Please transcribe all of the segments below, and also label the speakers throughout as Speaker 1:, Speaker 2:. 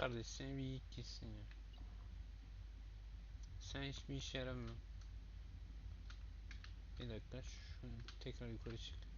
Speaker 1: Kardeş seni bir yiyip gitsin ya. Sen hiçbir işe yaramıyorsun. Bir dakika şunu tekrar yukarı çık.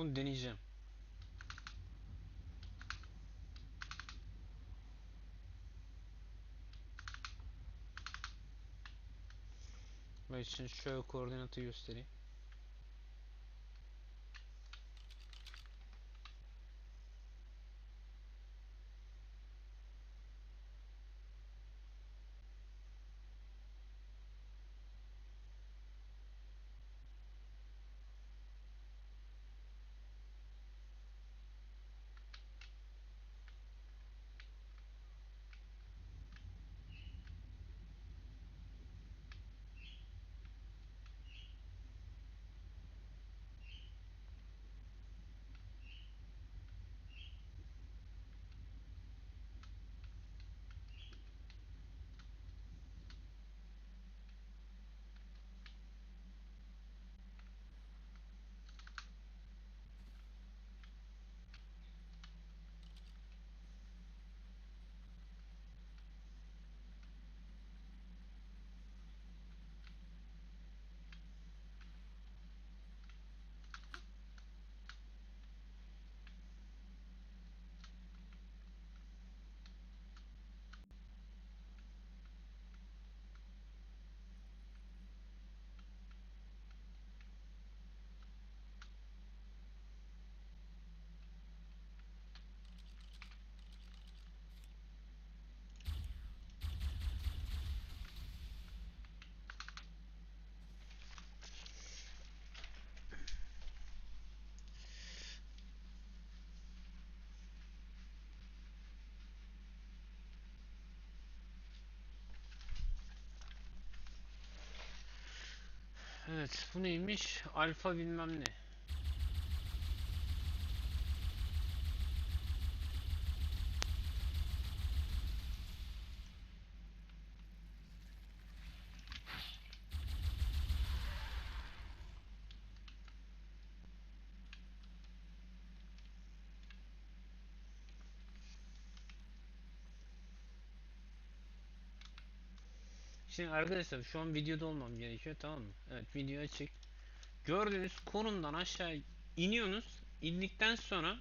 Speaker 1: Bunu deneyeceğim. Ben için şöyle koordinatı göstereyim. Evet bu neymiş? Alfa bilmem ne. Şimdi arkadaşlar şu an videoda olmam gerekiyor tamam mı? Evet video açık. Gördüğünüz konumdan aşağı iniyorsunuz. İndikten sonra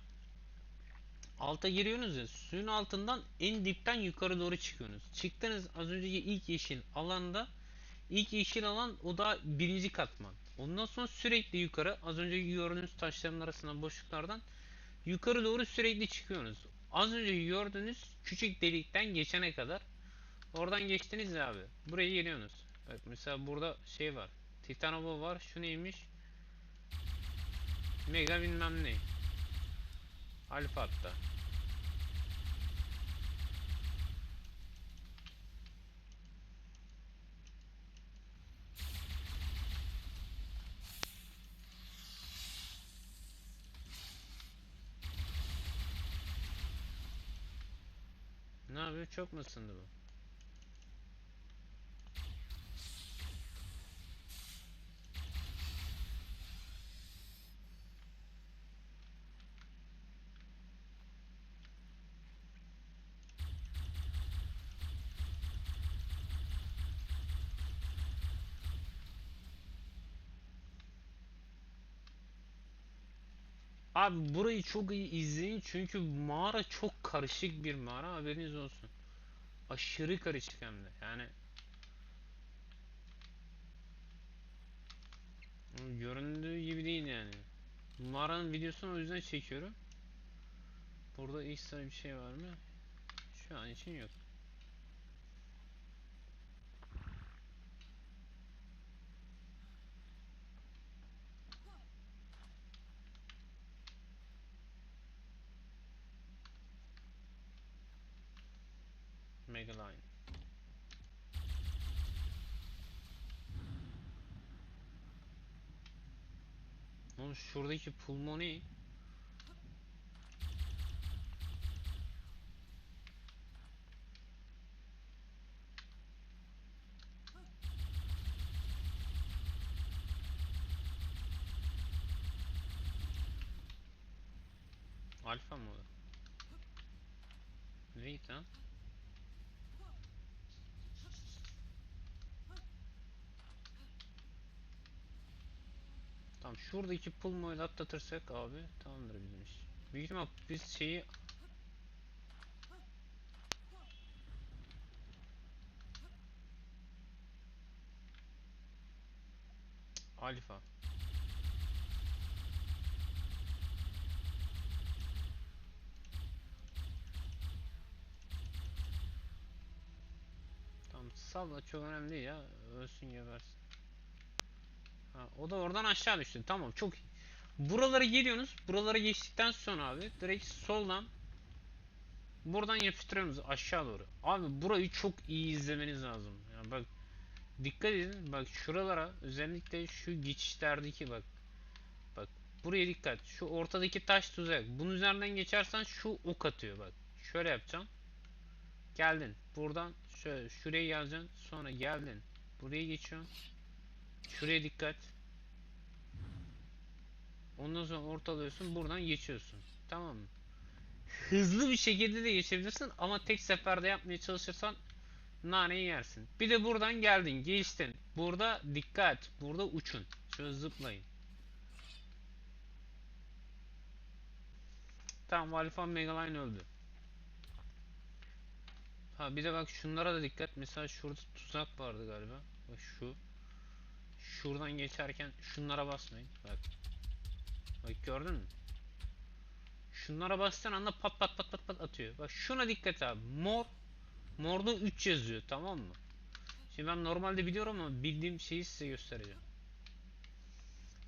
Speaker 1: alta giriyorsunuz ya suyun altından en dipten yukarı doğru çıkıyorsunuz. Çıktınız az önceki ilk yeşil alanda ilk yeşil alan o da birinci katman. Ondan sonra sürekli yukarı az önceki gördüğünüz taşların arasından boşluklardan yukarı doğru sürekli çıkıyorsunuz. Az önce gördüğünüz küçük delikten geçene kadar Oradan geçtiniz ya abi. Buraya geliyorsunuz. Evet mesela burada şey var. Titanova var. Şu neymiş? Mega bilmem ne. Alfa hatta. Ne yapıyor? Çok mu ısındı bu? Abi burayı çok iyi izleyin çünkü mağara çok karışık bir mağara haberiniz olsun. Aşırı karışık hem de yani. Göründüğü gibi değil yani. Mağaranın videosunu o yüzden çekiyorum. Burada ekstra bir şey var mı? Şu an için yok. Megaline. Oğlum şuradaki pulmoni Alfa mı? Neydi lan? Tamam şuradaki pulmoyu atlatırsak abi tamamdır bizim iş. Büyük ihtimal biz şeyi Alfa. Tamam salla çok önemli değil ya. Ölsün gebersin. Ha, o da oradan aşağı düştü. Tamam çok iyi. Buralara geliyorsunuz. Buralara geçtikten sonra abi direkt soldan buradan yapıştırıyorsunuz aşağı doğru. Abi burayı çok iyi izlemeniz lazım. Yani bak dikkat edin. Bak şuralara özellikle şu geçişlerdeki bak. Bak buraya dikkat. Şu ortadaki taş tuzak. Bunun üzerinden geçersen şu ok atıyor bak. Şöyle yapacağım. Geldin. Buradan şöyle şuraya geleceksin. Sonra geldin. Buraya geçiyorsun. Şuraya dikkat. Ondan sonra ortalıyorsun. Buradan geçiyorsun. Tamam mı? Hızlı bir şekilde de geçebilirsin ama tek seferde yapmaya çalışırsan naneyi yersin. Bir de buradan geldin, geçtin. Burada dikkat. Burada uçun. Şöyle zıplayın. Tamam Alfa Megaline öldü. Ha bir de bak şunlara da dikkat. Mesela şurada tuzak vardı galiba. Bak şu. Şuradan geçerken şunlara basmayın. Bak. Bak gördün mü? Şunlara bastığın anda pat pat pat pat pat atıyor. Bak şuna dikkat abi. Mor. Morda 3 yazıyor tamam mı? Şimdi ben normalde biliyorum ama bildiğim şeyi size göstereceğim.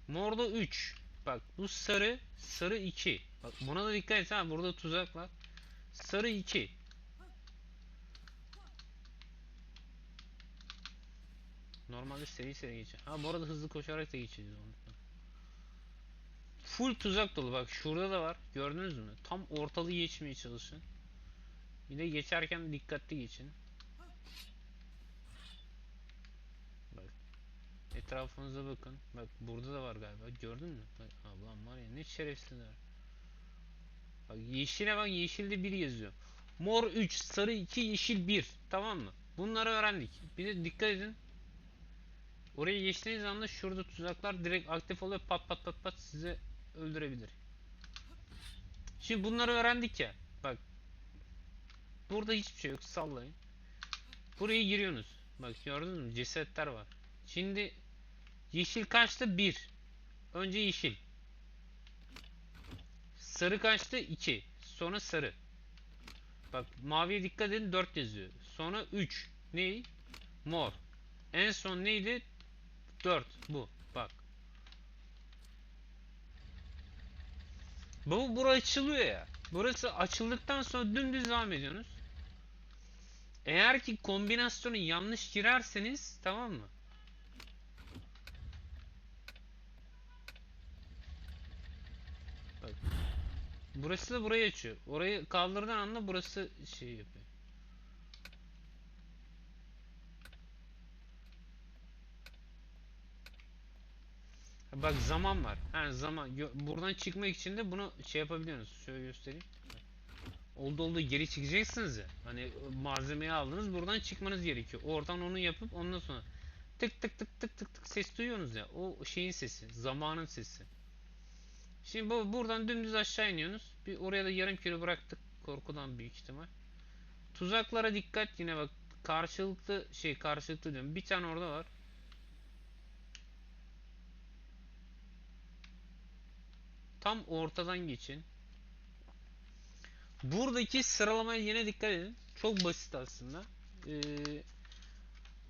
Speaker 1: Morda 3. Bak bu sarı. Sarı 2. Bak buna da dikkat et ha. Burada tuzak var. Sarı 2. Normalde seri seri geçiyor. Ha bu arada hızlı koşarak da geçeceğiz onu. Full tuzak dolu bak şurada da var. Gördünüz mü? Tam ortalığı geçmeye çalışın. Bir de geçerken dikkatli geçin. Bak. Etrafınıza bakın. Bak burada da var galiba. Gördün mü? Bak, Allah'ım var ya ne şerefsizler. Bak yeşile bak yeşilde 1 yazıyor. Mor 3, sarı 2, yeşil 1. Tamam mı? Bunları öğrendik. Bir de dikkat edin. Oraya geçtiğiniz anda şurada tuzaklar direkt aktif oluyor. Pat pat pat pat size öldürebilir. Şimdi bunları öğrendik ya. Bak. Burada hiçbir şey yok. Sallayın. Buraya giriyorsunuz. Bak gördünüz mü? Cesetler var. Şimdi yeşil kaçtı? 1. Önce yeşil. Sarı kaçtı? 2. Sonra sarı. Bak maviye dikkat edin 4 yazıyor. Sonra 3. Ney? Mor. En son neydi? 4 bu. Bak. Bu bura açılıyor ya. Burası açıldıktan sonra dümdüz devam ediyorsunuz. Eğer ki kombinasyonu yanlış girerseniz tamam mı? Bak. Burası da burayı açıyor. Orayı kaldırdığın anda burası şey yapıyor. Bak zaman var. Ha zaman. Buradan çıkmak için de bunu şey yapabiliyorsunuz. Şöyle göstereyim. Oldu oldu geri çıkacaksınız ya. Hani malzemeyi aldınız buradan çıkmanız gerekiyor. Oradan onu yapıp ondan sonra tık tık tık tık tık tık ses duyuyorsunuz ya. O şeyin sesi. Zamanın sesi. Şimdi bu buradan dümdüz aşağı iniyorsunuz. Bir oraya da yarım kilo bıraktık. Korkudan büyük ihtimal. Tuzaklara dikkat yine bak. Karşılıklı şey karşılıklı diyorum. Bir tane orada var. Tam ortadan geçin. Buradaki sıralamaya yine dikkat edin. Çok basit aslında. Ee,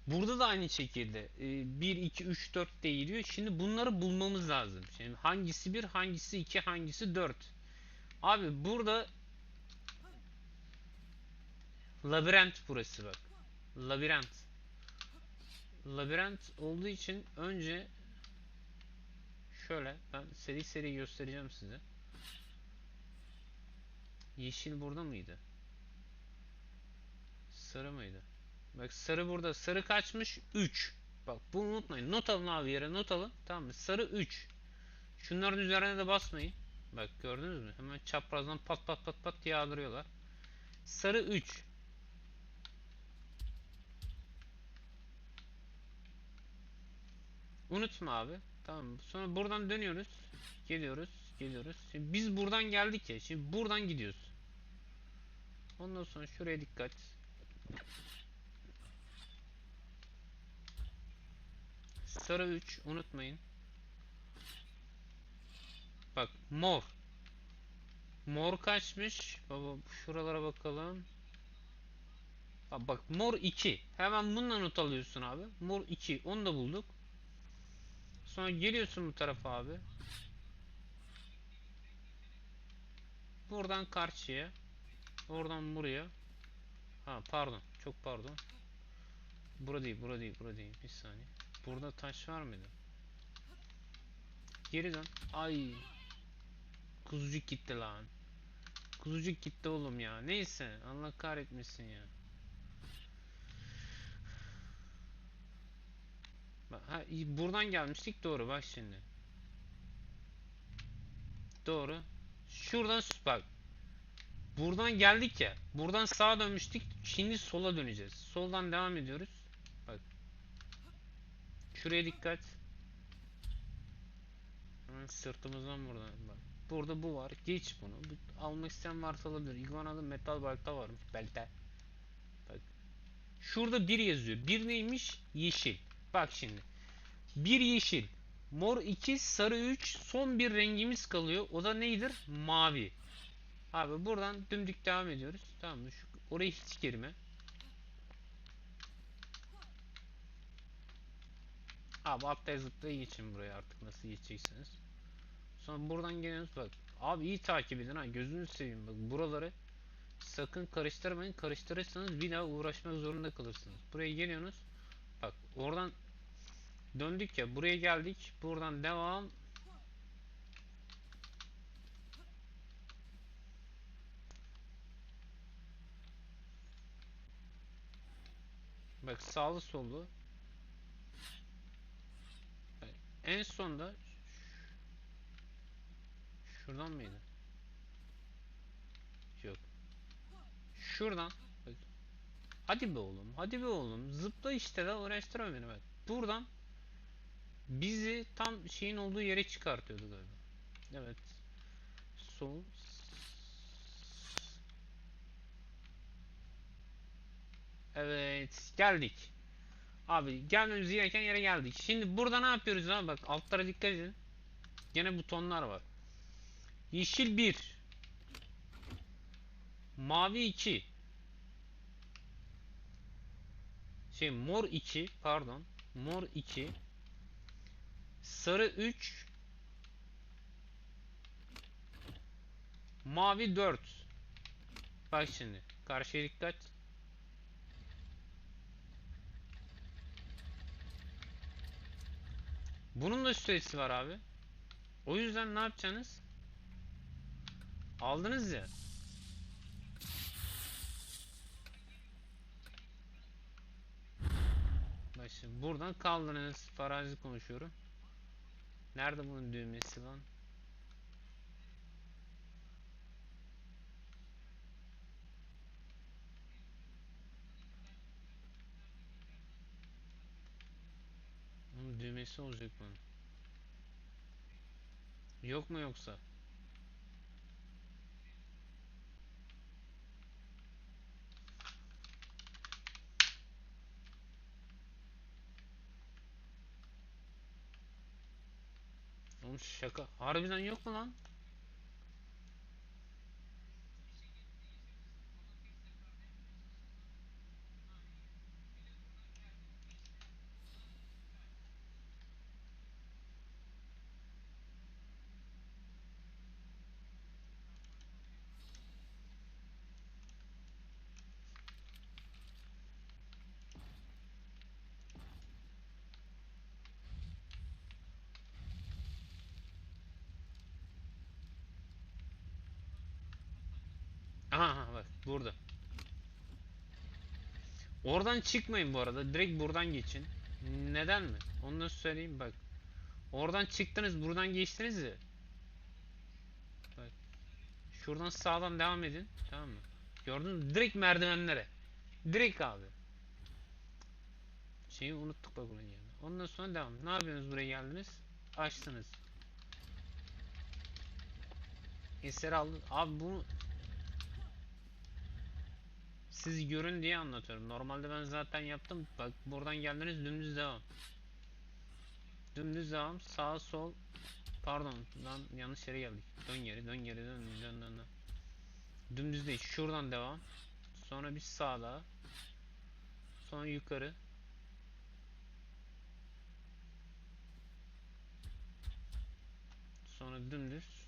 Speaker 1: burada da aynı şekilde ee, 1, 2, 3, 4 diye gidiyor. Şimdi bunları bulmamız lazım. Şimdi hangisi 1, hangisi 2, hangisi 4. Abi burada Labirent burası bak. Labirent. Labirent olduğu için önce şöyle ben seri seri göstereceğim size. Yeşil burada mıydı? Sarı mıydı? Bak sarı burada. Sarı kaçmış? 3. Bak bunu unutmayın. Not alın abi yere not alın. Tamam mı? Sarı 3. Şunların üzerine de basmayın. Bak gördünüz mü? Hemen çaprazdan pat pat pat pat yağdırıyorlar. Sarı 3. Unutma abi. Tamam? Sonra buradan dönüyoruz. Geliyoruz. Geliyoruz. Şimdi biz buradan geldik ya. Şimdi buradan gidiyoruz. Ondan sonra şuraya dikkat. Sarı 3 unutmayın. Bak mor. Mor kaçmış? Baba şuralara bakalım. Bak, bak mor 2. Hemen bununla not alıyorsun abi. Mor 2. Onu da bulduk. Sonra geliyorsun bu tarafa abi. Buradan karşıya. Oradan buraya. Ha pardon. Çok pardon. Bura değil, bura değil, bura değil. Bir saniye. Burada taş var mıydı? Geri dön. Ay. Kuzucuk gitti lan. Kuzucuk gitti oğlum ya. Neyse. Allah kahretmesin ya. Ha, buradan gelmiştik doğru bak şimdi. Doğru. Şuradan bak. Buradan geldik ya. Buradan sağa dönmüştük. Şimdi sola döneceğiz. Soldan devam ediyoruz. Bak. Şuraya dikkat. Sırtımızdan buradan bak. Burada bu var. Geç bunu. Bu, almak isteyen varsa alabilir. Iguana'da metal balta varmış. Belte. Bak. Şurada bir yazıyor. Bir neymiş? Yeşil. Bak şimdi. Bir yeşil. Mor 2, sarı 3, son bir rengimiz kalıyor. O da neydir? Mavi. Abi buradan dümdük devam ediyoruz. Tamam mı? Şu, oraya hiç girme. Abi atlaya zıplaya geçin buraya artık nasıl geçeceksiniz. Sonra buradan geliyorsunuz bak. Abi iyi takip edin ha gözünüzü seveyim bak buraları sakın karıştırmayın. Karıştırırsanız bir daha uğraşmak zorunda kalırsınız. Buraya geliyorsunuz. Bak oradan döndük ya buraya geldik. Buradan devam. Bak sağlı sollu. Bak, En sonda şuradan mıydı? Yok. Şuradan. Hadi be oğlum. Hadi be oğlum. Zıpla işte de uğraştırma beni bak. Buradan bizi tam şeyin olduğu yere çıkartıyordu galiba. Evet. Sol. Evet. Geldik. Abi gelmemiz gereken yere geldik. Şimdi burada ne yapıyoruz abi? Bak altlara dikkat edin. Gene butonlar var. Yeşil 1. Mavi 2. Şey mor 2 pardon. Mor 2. Sarı 3. Mavi 4. Bak şimdi. Karşıya dikkat. Bunun da süresi var abi. O yüzden ne yapacaksınız? Aldınız ya. Şimdi buradan kaldınız. Farazi konuşuyorum. Nerede bunun düğmesi lan? Bunun düğmesi olacak bunun. Yok mu yoksa? Oğlum şaka. Harbiden yok mu lan? Aha, bak burada. Oradan çıkmayın bu arada. Direkt buradan geçin. Neden mi? Onu da söyleyeyim bak. Oradan çıktınız, buradan geçtiniz ya. Bak. Şuradan sağdan devam edin. Tamam mı? Gördünüz mü? Direkt merdivenlere. Direkt abi. Şeyi unuttuk bak bunun yerine. Ondan sonra devam. Ne yapıyorsunuz buraya geldiniz? Açtınız. Eseri aldın. Abi bunu siz görün diye anlatıyorum. Normalde ben zaten yaptım. Bak buradan geldiniz dümdüz devam. Dümdüz devam. Sağ sol. Pardon lan yanlış yere geldik. Dön geri dön geri dön dön dön. dön. Dümdüz değil. Şuradan devam. Sonra bir sağda. Sonra yukarı. Sonra dümdüz.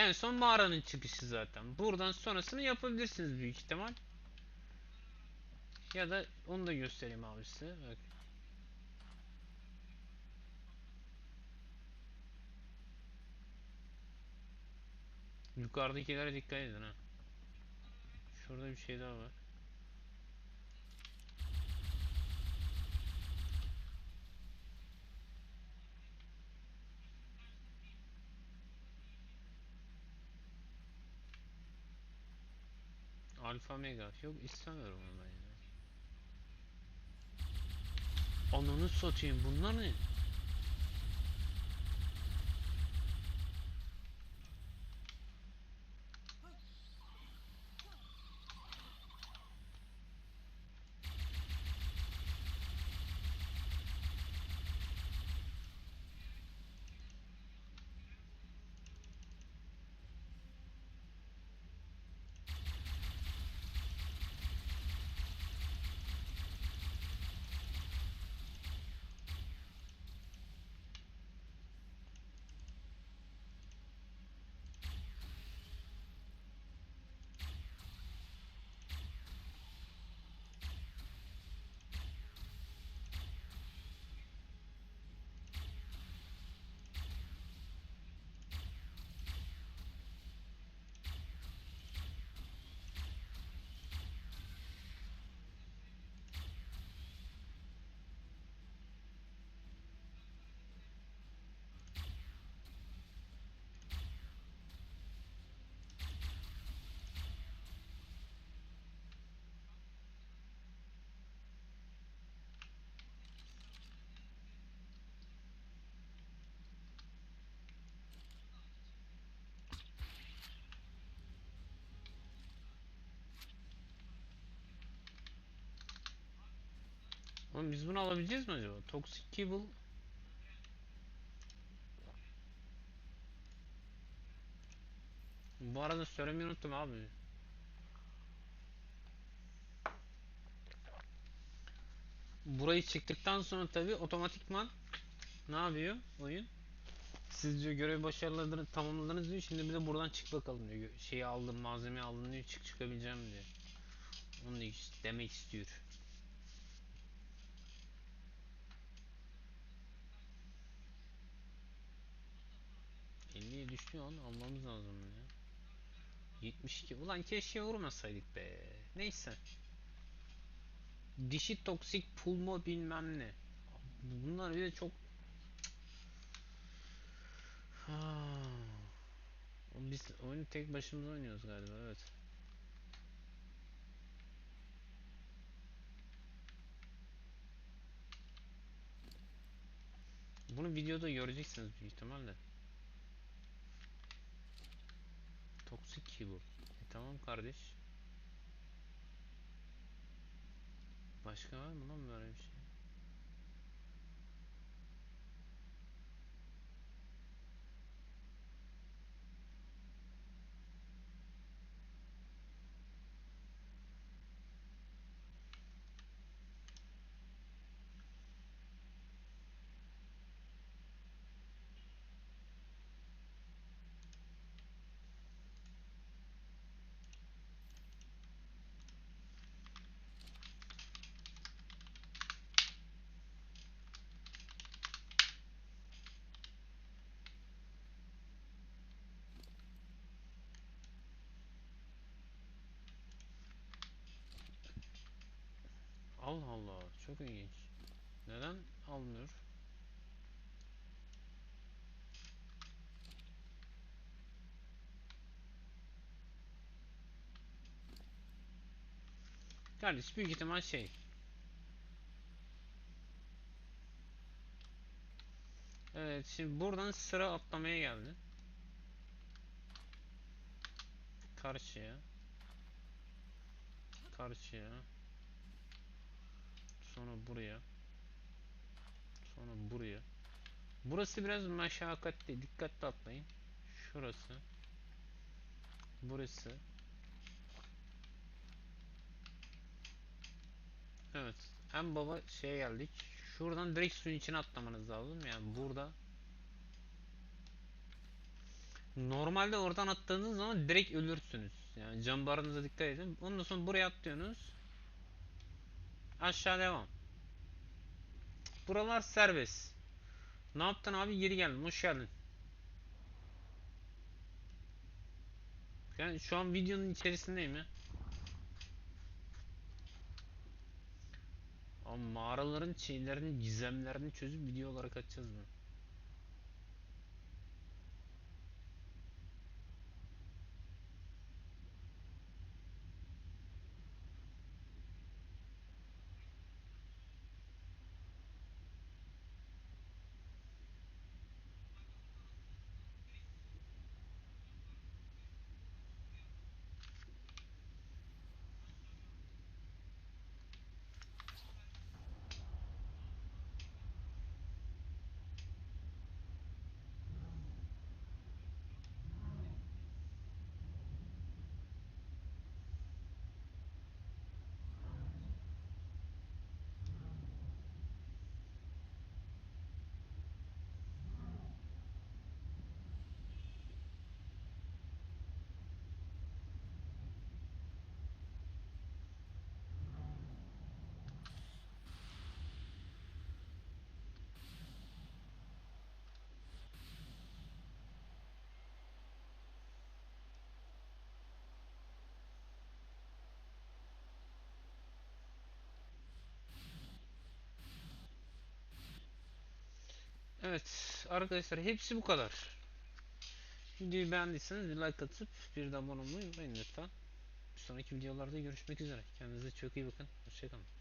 Speaker 1: En son mağaranın çıkışı zaten. Buradan sonrasını yapabilirsiniz büyük ihtimal. Ya da onu da göstereyim abi size. Bak. Yukarıdakilere dikkat edin ha. Şurada bir şey daha var. Alfa mega. Yok istemiyorum onu ben ya. Ananı satayım bunlar ne? Oğlum biz bunu alabileceğiz mi acaba? Toxic Cable Bu arada söylemeyi unuttum abi. Burayı çıktıktan sonra tabi otomatikman ne yapıyor oyun? Siz diyor görev başarılarını tamamladınız diyor. Şimdi bir de buradan çık bakalım diyor. Şeyi aldım, malzemeyi aldım diyor. Çık çıkabileceğim diyor. Onu demek istiyor. 50'ye düştüğü an almamız lazım ya. 72. Ulan keşke vurmasaydık be. Neyse. Dişi toksik pulmo bilmem ne. Bunlar bir de çok. Biz oyunu tek başımıza oynuyoruz galiba evet. Bunu videoda göreceksiniz büyük ihtimalle. Toxic keyboard. E, tamam kardeş. Başka var mı lan böyle bir şey? Allah Allah çok ilginç. Neden almıyor? Kardeş büyük ihtimal şey. Evet şimdi buradan sıra atlamaya geldi. Karşıya. Karşıya. Sonra buraya. Sonra buraya. Burası biraz meşakkatli. Dikkatli atlayın. Şurası. Burası. Evet. En baba şeye geldik. Şuradan direkt suyun içine atlamanız lazım. Yani burada Normalde oradan attığınız zaman direkt ölürsünüz. Yani cambarınıza dikkat edin. Ondan sonra buraya atlıyorsunuz. Aşağı devam. Buralar serbest. Ne yaptın abi? Geri geldin. Hoş geldin. Yani şu an videonun içerisindeyim ya. Ama mağaraların şeylerini, gizemlerini çözüp video olarak atacağız bunu. Evet arkadaşlar hepsi bu kadar. Videoyu beğendiyseniz bir like atıp bir de abone olmayı unutmayın lütfen. Bir sonraki videolarda görüşmek üzere. Kendinize çok iyi bakın. Hoşçakalın.